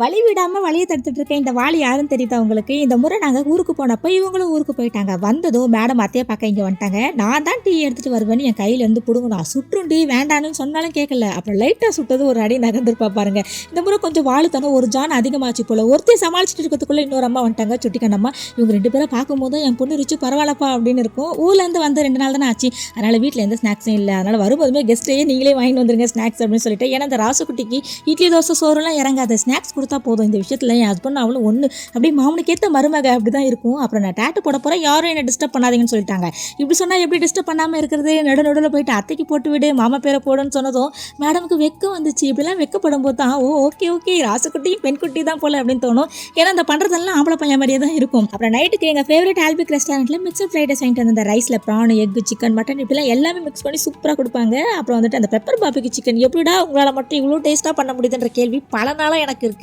வழி விடாமல் வழியை தடுத்துட்டு இருக்க இந்த வாலி யாருன்னு தெரியுதா உங்களுக்கு? இந்த முறை நாங்கள் ஊருக்கு போனப்போ இவங்களும் ஊருக்கு போயிட்டாங்க. வந்ததும் மேடம் அத்தையை பார்க்க இங்கே வந்துட்டாங்க. நான் தான் டீ எடுத்துகிட்டு வருவேன்னு என் கையில இருந்து பிடுங்கணும் சுற்றும் டீ வேண்டான்னு சொன்னாலும் கேட்கல அப்புறம் லைட்டாக சுட்டது ஒரு அடி நகர்ந்துருப்பா பாருங்க. இந்த முறை கொஞ்சம் வாழுத்தனம் ஒரு ஜான் அதிகமாச்சு போல. ஒருத்தர் சமாளிச்சுட்டு இருக்கிறதுக்குள்ள இன்னொரு அம்மா வந்துட்டாங்க. சுட்டிக்கண்ணம்மா இவங்க ரெண்டு பேரும் பார்க்கும்போது என் பொண்ணு ருச்சி பரவாயில்லப்பா அப்படின்னு இருக்கும். ஊர்லேருந்து வந்து ரெண்டு நாள் தானே ஆச்சு. அதனால் வீட்டில் எந்த ஸ்நாக்ஸும் இல்லை. அதனால் வரும்போதுமே கெஸ்ட்டையே நீங்களே வாங்கிட்டு வந்துருங்க ஸ்நாக்ஸ் அப்படின்னு சொல்லிட்டு. ஏன்னா இந்த ராசுக்குட்டிக்கு இட்லி தோசை சோறுலாம் இறங்காது. ஸ்நாக்ஸ் கொடுத்து போதும். இந்த விஷயத்தில் என் ஹஸ்பண்ட் அவளும் ஒன்று அப்படியே மாமனுக்கேற்ற மருமக அப்படி தான் இருக்கும். அப்புறம் நான் டேட்டு போட போகிறேன் யாரும் என்னை டிஸ்டர்ப் பண்ணாதீங்கன்னு சொல்லிட்டாங்க. இப்படி சொன்னால் எப்படி டிஸ்டர்ப் பண்ணாமல் இருக்கிறது? நடு நடுவில் போயிட்டு அத்தைக்கு போட்டு விடு மாமா பேரை போடுன்னு சொன்னதும் மேடமுக்கு வெக்கம் வந்துச்சு. இப்படிலாம் வெக்கப்படும் போது தான் ஓ ஓகே ஓகே ராசுக்குட்டியும் பெண்குட்டி தான் போல அப்படின்னு தோணும். ஏன்னா அந்த பண்ணுறதெல்லாம் ஆம்பளை பையன் மாதிரியே தான் இருக்கும். அப்புறம் நைட்டுக்கு எங்கள் ஃபேவரட் ஆல்பிக் ரெஸ்டாரண்ட்டில் மிக்சட் ஃப்ரைட் ரைஸ் வாங்கிட்டு வந்த ரைஸில் ப்ரான் எக் சிக்கன் மட்டன் இப்படிலாம் எல்லாமே மிக்ஸ் பண்ணி சூப்பராக கொடுப்பாங்க. அப்புறம் வந்துட்டு அந்த பெப்பர் பாபிக்கு சிக்கன் எப்படிடா உங்களால் மட்டும் இவ்வளோ டேஸ்ட்டாக பண்ண முடியுதுன்ற கேள்வி பல நாளாக எனக்கு இருக்குது